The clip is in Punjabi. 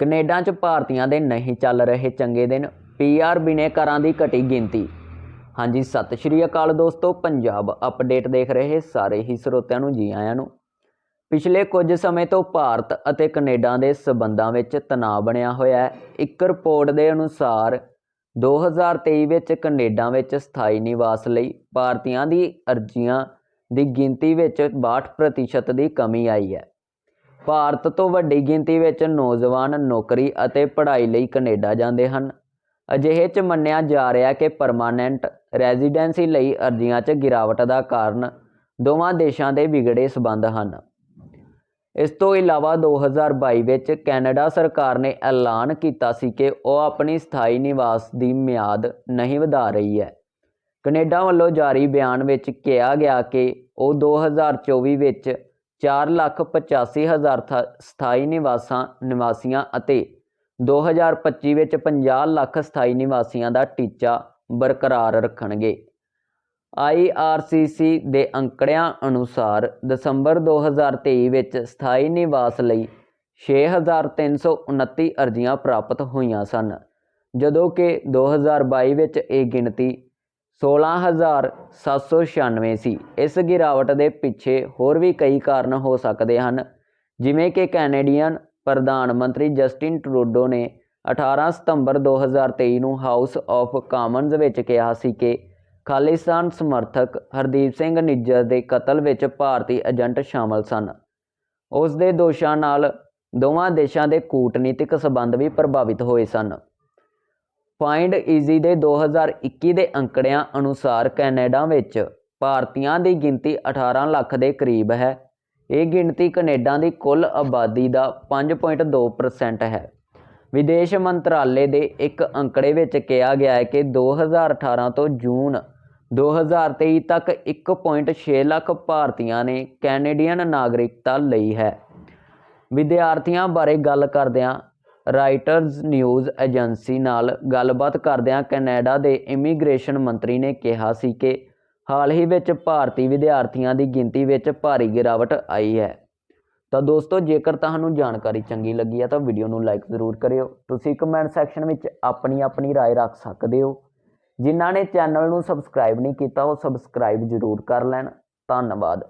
ਕੈਨੇਡਾ 'ਚ ਭਾਰਤੀਆਂ ਦੇ ਨਹੀਂ ਚੱਲ ਰਹੇ ਚੰਗੇ ਦਿਨ ਪੀਆਰ ਬਿਨੇਕਾਰਾਂ ਦੀ ਘਟੀ ਗਿਣਤੀ। ਹਾਂਜੀ, ਸਤਿ ਸ਼੍ਰੀ ਅਕਾਲ ਦੋਸਤੋ, ਪੰਜਾਬ ਅਪਡੇਟ ਦੇਖ ਰਹੇ ਸਾਰੇ ਹੀ ਸਰੋਤਿਆਂ ਨੂੰ, ਜੀ ਆਇਆਂ ਨੂੰ। ਪਿਛਲੇ ਕੁਝ ਸਮੇਂ ਤੋਂ ਭਾਰਤ ਅਤੇ ਕੈਨੇਡਾ ਦੇ ਸਬੰਧਾਂ ਵਿੱਚ ਤਣਾਅ ਬਣਿਆ ਹੋਇਆ ਹੈ। ਇੱਕ ਰਿਪੋਰਟ ਦੇ ਅਨੁਸਾਰ 2023 ਵਿੱਚ ਕੈਨੇਡਾ ਵਿੱਚ ਸਥਾਈ ਨਿਵਾਸ ਲਈ ਭਾਰਤੀਆਂ ਦੀ ਅਰਜ਼ੀਆਂ ਦੀ ਗਿਣਤੀ ਵਿੱਚ 62% ਦੀ ਕਮੀ ਆਈ ਹੈ। ਭਾਰਤ ਤੋਂ ਵੱਡੀ ਗਿਣਤੀ ਵਿੱਚ ਨੌਜਵਾਨ ਨੌਕਰੀ ਅਤੇ ਪੜ੍ਹਾਈ ਲਈ ਕੈਨੇਡਾ ਜਾਂਦੇ ਹਨ। ਅਜਿਹੇ 'ਚ ਮੰਨਿਆ ਜਾ ਰਿਹਾ ਕਿ ਪਰਮਾਨੈਂਟ ਰੈਜ਼ੀਡੈਂਸੀ ਲਈ ਅਰਜ਼ੀਆਂ 'ਚ ਗਿਰਾਵਟ ਦਾ ਕਾਰਨ ਦੋਵਾਂ ਦੇਸ਼ਾਂ ਦੇ ਵਿਗੜੇ ਸਬੰਧ ਹਨ। ਇਸ ਤੋਂ ਇਲਾਵਾ 2022 ਵਿੱਚ ਕੈਨੇਡਾ ਸਰਕਾਰ ਨੇ ਐਲਾਨ ਕੀਤਾ ਸੀ ਕਿ ਉਹ ਆਪਣੀ ਸਥਾਈ ਨਿਵਾਸ ਦੀ ਮਿਆਦ ਨਹੀਂ ਵਧਾ ਰਹੀ ਹੈ। ਕੈਨੇਡਾ ਵੱਲੋਂ ਜਾਰੀ ਬਿਆਨ ਵਿੱਚ ਕਿਹਾ ਗਿਆ ਕਿ ਉਹ 2024 ਵਿੱਚ 485000 ਥ- ਸਥਾਈ ਨਿਵਾਸਾਂ, ਨਿਵਾਸੀਆਂ ਅਤੇ 2025 ਵਿੱਚ 50 ਲੱਖ ਸਥਾਈ ਨਿਵਾਸੀਆਂ ਦਾ ਟੀਚਾ ਬਰਕਰਾਰ ਰੱਖਣਗੇ। IRCC ਦੇ ਅੰਕੜਿਆਂ ਅਨੁਸਾਰ ਦਸੰਬਰ 2023 ਵਿੱਚ ਸਥਾਈ ਨਿਵਾਸ ਲਈ 6329 ਅਰਜ਼ੀਆਂ ਪ੍ਰਾਪਤ ਹੋਈਆਂ ਸਨ, ਜਦੋਂ ਕਿ 2022 ਵਿੱਚ ਇਹ ਗਿਣਤੀ 16796 ਸੀ ਇਸ ਗਿਰਾਵਟ ਦੇ ਪਿੱਛੇ ਹੋਰ ਵੀ ਕਈ ਕਾਰਨ ਹੋ ਸਕਦੇ ਹਨ। ਜਿਵੇਂ ਕਿ ਕੈਨੇਡੀਅਨ ਪ੍ਰਧਾਨ ਮੰਤਰੀ ਜਸਟਿਨ ਟਰੂਡੋ ਨੇ 18 ਸਤੰਬਰ 2023 ਨੂੰ ਹਾਊਸ ਆਫ ਕਾਮਨਜ਼ ਵਿੱਚ ਕਿਹਾ ਸੀ ਕਿ ਖਾਲਿਸਤਾਨ ਸਮਰਥਕ ਹਰਦੀਪ ਸਿੰਘ ਨਿੱਜਰ ਦੇ ਕਤਲ ਵਿੱਚ ਭਾਰਤੀ ਏਜੰਟ ਸ਼ਾਮਲ ਸਨ। ਉਸ ਦੇ ਦੋਸ਼ਾਂ ਨਾਲ ਦੋਵਾਂ ਦੇਸ਼ਾਂ ਦੇ ਕੂਟਨੀਤਿਕ ਸਬੰਧ ਵੀ ਪ੍ਰਭਾਵਿਤ ਹੋਏ ਸਨ। ਫਾਈਂਡ ਈਜ਼ੀ ਦੇ 2021 ਦੇ ਅੰਕੜਿਆਂ ਅਨੁਸਾਰ ਕੈਨੇਡਾ ਵਿੱਚ ਭਾਰਤੀਆਂ ਦੀ ਗਿਣਤੀ 18 ਲੱਖ ਦੇ ਕਰੀਬ ਹੈ। ਇਹ ਗਿਣਤੀ ਕੈਨੇਡਾ ਦੀ ਕੁੱਲ ਆਬਾਦੀ ਦਾ 5.2% ਹੈ। ਵਿਦੇਸ਼ ਮੰਤਰਾਲੇ ਦੇ ਇੱਕ ਅੰਕੜੇ ਵਿੱਚ ਕਿਹਾ ਗਿਆ ਹੈ ਕਿ 2018 ਤੋਂ ਜੂਨ 2023 ਤੱਕ 1.6 ਲੱਖ ਭਾਰਤੀਆਂ ਨੇ ਕੈਨੇਡੀਅਨ ਨਾਗਰਿਕਤਾ ਲਈ ਹੈ। ਵਿਦਿਆਰਥੀਆਂ ਬਾਰੇ ਗੱਲ ਕਰਦਿਆਂ ਰਾਈਟਰਜ਼ ਨਿਊਜ਼ ਏਜੰਸੀ ਨਾਲ ਗੱਲਬਾਤ ਕਰਦਿਆਂ ਕੈਨੇਡਾ ਦੇ ਇਮੀਗ੍ਰੇਸ਼ਨ ਮੰਤਰੀ ਨੇ ਕਿਹਾ ਸੀ ਕਿ ਹਾਲ ਹੀ ਵਿੱਚ ਭਾਰਤੀ ਵਿਦਿਆਰਥੀਆਂ ਦੀ ਗਿਣਤੀ ਵਿੱਚ ਭਾਰੀ ਗਿਰਾਵਟ ਆਈ ਹੈ ਤਾਂ ਦੋਸਤੋ ਜੇਕਰ ਤੁਹਾਨੂੰ ਜਾਣਕਾਰੀ ਚੰਗੀ ਲੱਗੀ ਹੈ ਤਾਂ ਵੀਡੀਓ ਨੂੰ ਲਾਈਕ ਜ਼ਰੂਰ ਕਰਿਓ ਤੁਸੀਂ ਕਮੈਂਟ ਸੈਕਸ਼ਨ ਵਿੱਚ ਆਪਣੀ ਆਪਣੀ رائے ਰੱਖ ਸਕਦੇ ਹੋ ਜਿਨ੍ਹਾਂ ਨੇ ਚੈਨਲ ਨੂੰ ਸਬਸਕ੍ਰਾਈਬ ਨਹੀਂ ਕੀਤਾ ਉਹ ਸਬਸਕ੍ਰਾਈਬ ਜ਼ਰੂਰ ਕਰ ਲੈਣ ਧੰਨਵਾਦ